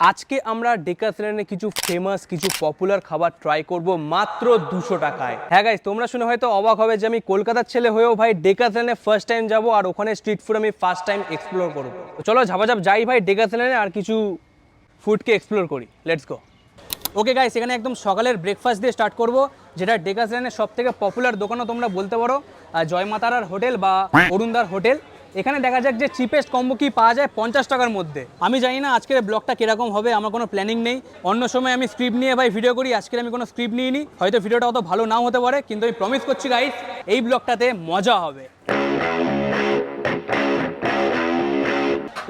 আজকে আমরা ডেকাথলনে কিছু ফেমাস কিছু পপুলার খাবার ট্রাই করব মাত্র দুশো টাকায়। হ্যাঁ গাইজ তোমরা শুনে হয়তো অবাক হবে যে আমি কলকাতার ছেলে হয়েও ভাই ডেকাথলনে ফার্স্ট টাইম যাব আর ওখানে স্ট্রিট ফুড আমি ফার্স্ট টাইম এক্সপ্লোর করব। চলো ঝাপাঝাপ যাই ভাই ডেকাথলনে আর কিছু ফুডকে এক্সপ্লোর করি। লেটস গো ওকে গাইস এখানে একদম সকালের ব্রেকফাস্ট দিয়ে স্টার্ট করব, যেটা ডেকাসলেনের সব থেকে পপুলার দোকানও তোমরা বলতে পারো জয় মাতারার হোটেল বা অরুণদার হোটেল। এখানে দেখা যাক যে চিপেস্ট কম্বো কি পাওয়া যায় পঞ্চাশ টাকার মধ্যে। আমি জানি না আজকের ব্লগটা কীরকম হবে, আমার কোনো প্ল্যানিং নেই। অন্য সময় আমি স্ক্রিপ্ট নিয়ে ভাই ভিডিও করি আজকে আমি কোনো স্ক্রিপ্ট নিইনি। হয়তো ভিডিওটা অত ভালো নাও হতে পারে, কিন্তু আমি প্রমিস করছি গাইস এই ব্লগটাতে মজা হবে।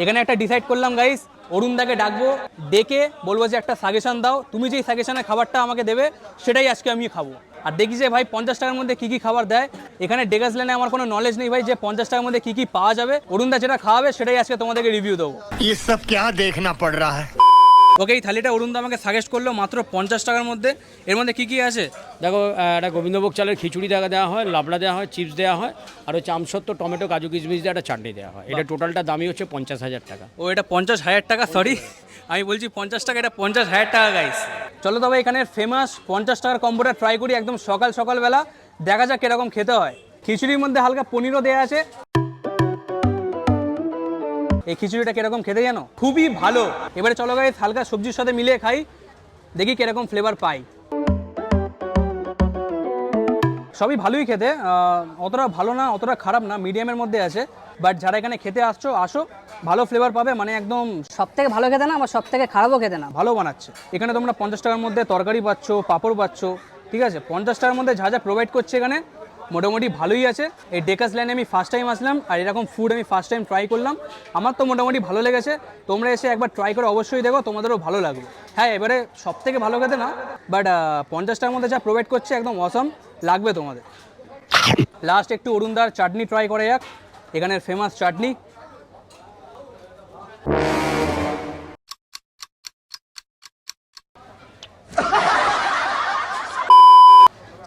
এখানে একটা ডিসাইড করলাম গাইস অরুণদাকে ডাকবো, ডেকে বলব যে একটা সাজেশন দাও, তুমি যেই সাজেশনের খাবারটা আমাকে দেবে, সেটাই আজকে আমি খাব। আর দেখি যে ভাই পঞ্চাশ টাকার মধ্যে কী কী খাবার দেয় এখানে ডেকাস লেনে আমার কোনো নলেজ নেই ভাই যে পঞ্চাশ টাকার মধ্যে কী কী পাওয়া যাবে অরুণদা যেটা খাওয়াবে সেটাই আজকে তোমাদেরকে রিভিউ দেবো ये सब क्या देखना पड़ रहा है ওকে এই থালিটা অরুণ অরুণদা আমাকে সাজেস্ট করল মাত্র পঞ্চাশ টাকার মধ্যে। এর মধ্যে কী কী আছে? দেখো একটা গোবিন্দভোগ চালের খিচুড়ি দেখা দেওয়া হয় লাবড়া দেওয়া হয় চিপস দেওয়া হয় আর হচ্ছে আমসত্ব টমেটো কাজু কিশমিশ দিয়ে একটা চাটনি দেওয়া হয়। এটা টোটালটা দামই হচ্ছে পঞ্চাশ হাজার টাকা। ও এটা পঞ্চাশ হাজার টাকা? সরি আমি বলছি পঞ্চাশ টাকা এটা পঞ্চাশ হাজার টাকা গাইস চলো তবে এখানে ফেমাস পঞ্চাশ টাকার কম্বোটা ট্রাই করি একদম সকাল সকালবেলা। দেখা যাক কীরকম খেতে হয়। খিচুড়ির মধ্যে হালকা পনিরও দেওয়া আছে। এই খিচুড়িটা কীরকম খেতে জানো? খুবই ভালো। এবারে চলো গাইস হালকা সবজির সাথে মিলিয়ে খাই। দেখি কীরকম ফ্লেভার পাই। সবই ভালোই খেতে। অতটা ভালো না অতটা খারাপ না মিডিয়ামের মধ্যে আছে। বাট যারা এখানে খেতে আসছো আসো। ভালো ফ্লেভার পাবে মানে একদম সব থেকে ভালো খেতে না আবার সব থেকে খারাপও খেতে না? ভালো বানাচ্ছে। এখানে তোমরা পঞ্চাশ টাকার মধ্যে তরকারি পাচ্ছ পাঁপড় পাচ্ছ ঠিক আছে? পঞ্চাশ টাকার মধ্যে যা যা প্রোভাইড করছে এখানে মোটামুটি ভালোই আছে। এই ডেকাস লাইনে আমি ফার্স্ট টাইম আসলাম আর এরকম ফুড আমি ফার্স্ট টাইম ট্রাই করলাম। আমার তো মোটামুটি ভালো লেগেছে। তোমরা এসে একবার ট্রাই করে অবশ্যই দেখো, তোমাদেরও ভালো লাগবে। হ্যাঁ এবারে সব থেকে ভালো খেতে না বাট পঞ্চাশ টাকার মধ্যে যা প্রোভাইড করছে একদম অসম লাগবে তোমাদের। লাস্ট একটু অরুণদার চাটনি ট্রাই করা যাক। এখানের ফেমাস চাটনি।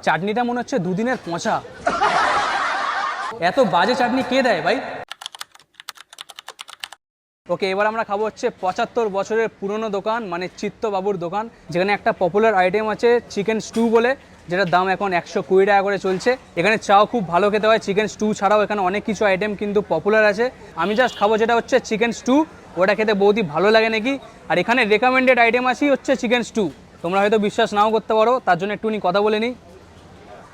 চাটনিটা মনে হচ্ছে দুদিনের পচা। এত বাজে চাটনি কে দেয় ভাই? ওকে, এবার আমরা খাব হচ্ছে পঁচাত্তর বছরের পুরনো দোকান মানে চিত্তবাবুর দোকান, যেখানে একটা পপুলার আইটেম আছে চিকেন স্টু বলে, যেটার দাম এখন একশো কুড়ি টাকা করে চলছে। এখানে চাও খুব ভালো খেতে হয় চিকেন স্টু ছাড়াও এখানে অনেক কিছু আইটেম কিন্তু পপুলার আছে। আমি জাস্ট খাব যেটা হচ্ছে চিকেন স্টু ওটা খেতে বহুতই ভালো লাগে নাকি? আর এখানে রেকমেন্ডেড আইটেম আছেই হচ্ছে চিকেন স্টু তোমরা হয়তো বিশ্বাস নাও করতে পারো, তার জন্য একটুখানি কথা বলে নিই।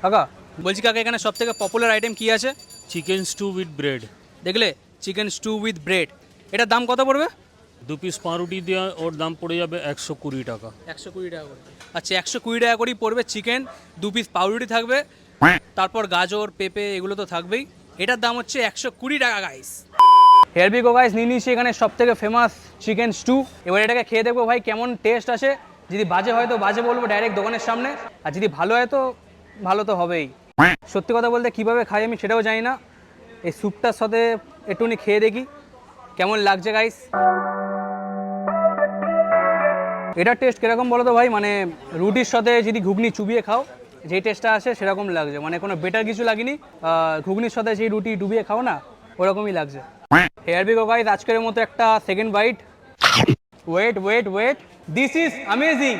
কাকা বলছি কাকা এখানে সব থেকে পপুলার আইটেম কি আছে? চিকেন স্টু উইথ ব্রেড দেখলে চিকেন স্টু উইথ ব্রেড এটার দাম কত পড়বে? দু পিস পাউরুটি দিয়ে ওর দাম পড়ে যাবে একশো কুড়ি টাকা। একশো কুড়ি টাকা করে। আচ্ছা একশো কুড়ি টাকা করেই পড়বে চিকেন দু পিস পাউরুটি থাকবে। তারপর গাজর পেঁপে এগুলো তো থাকবেই। এটার দাম হচ্ছে একশো কুড়ি টাকা গাইস হেয়ারবি গো গাইস নিয়ে নিয়েছি এখানে সব থেকে ফেমাস চিকেন স্টু এবার এটাকে খেয়ে দেখব ভাই কেমন টেস্ট আছে যদি বাজে হয় তো বাজে বলব ডাইরেক্ট দোকানের সামনে। আর যদি ভালো হয় তো ভালো তো হবেই। সত্যি কথা বলতে কীভাবে খাই আমি সেটাও জানি না। এই স্যুপটার সাথে একটুখানি খেয়ে দেখি, কেমন লাগছে গাইস এটার টেস্ট কীরকম বলো তো ভাই? মানে রুটির সাথে যদি ঘুগনি চুবিয়ে খাও, যেই টেস্টটা আসে সেরকম লাগছে। মানে কোনো বেটার কিছু লাগেনি। ঘুগনির সাথে সেই রুটি ডুবিয়ে খাও না, ওরকমই লাগছে। হেয়ার বিগো গাইজ আজকের মতো একটা second bite wait wait wait this is amazing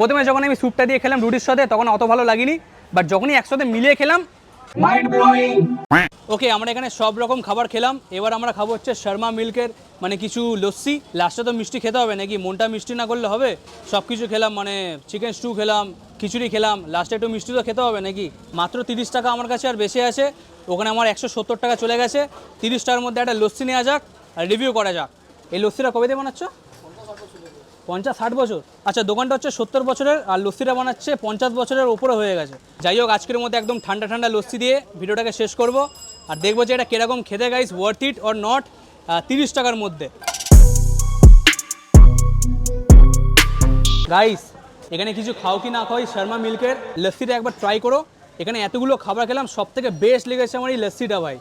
প্রথমে যখন আমি স্যুপটা দিয়ে খেলাম রুটির সাথে তখন অত ভালো লাগেনি বাট যখনই একসাথে মিলিয়ে খেলাম ওকে আমরা এখানে সব রকম খাবার খেলাম। এবার আমরা খাব হচ্ছে শর্মা মিল্কের মানে কিছু লস্যি। লাস্টে তো মিষ্টি খেতে হবে নাকি? মনটা মিষ্টি না করলে হবে? সব কিছু খেলাম মানে চিকেন স্টু খেলাম খিচুড়ি খেলাম। লাস্টে একটু মিষ্টি তো খেতে হবে নাকি? মাত্র তিরিশ টাকা আমার কাছে আর বেশি আছে। ওখানে আমার একশো সত্তর টাকা চলে গেছে। তিরিশ টাকার মধ্যে একটা লস্যি নেওয়া যাক আর রিভিউ করা যাক। এই লস্যিটা কবে দিয়ে বানাচ্ছ? পঞ্চাশ ষাট বছর। আচ্ছা দোকানটা হচ্ছে সত্তর বছরের আর লস্যিটা বানাচ্ছে পঞ্চাশ বছরের ওপরে হয়ে গেছে। যাই হোক, আজকের মধ্যে একদম ঠান্ডা ঠান্ডা লস্যি দিয়ে ভিডিওটাকে শেষ করব। আর দেখব যে এটা কীরকম খেতে guys worth it or not তিরিশ টাকার মধ্যে। গাইস এখানে কিছু খাও কি না খাওয়াই শর্মা মিল্কের লস্যিটা একবার ট্রাই করো। এখানে এতগুলো খাবার খেলাম সব থেকে বেস্ট লেগেছে আমার এই লস্যিটা ভাই।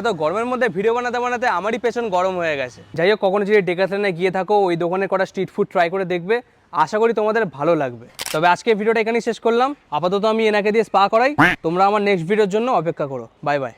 এত গরমের মধ্যে ভিডিও বানাতে বানাতে আমারই পেছন গরম হয়ে গেছে। যাই হোক কখনো যদি ডেকাথলনে গিয়ে থাকো ওই দোকানে কটা স্ট্রিট ফুড ট্রাই করে দেখবে আশা করি তোমাদের ভালো লাগবে। তবে আজকে ভিডিওটা এখানেই শেষ করলাম। আপাতত আমি এনাকে দিয়ে স্পা করাই। তোমরা আমার নেক্সট ভিডিওর জন্য অপেক্ষা করো। Bye bye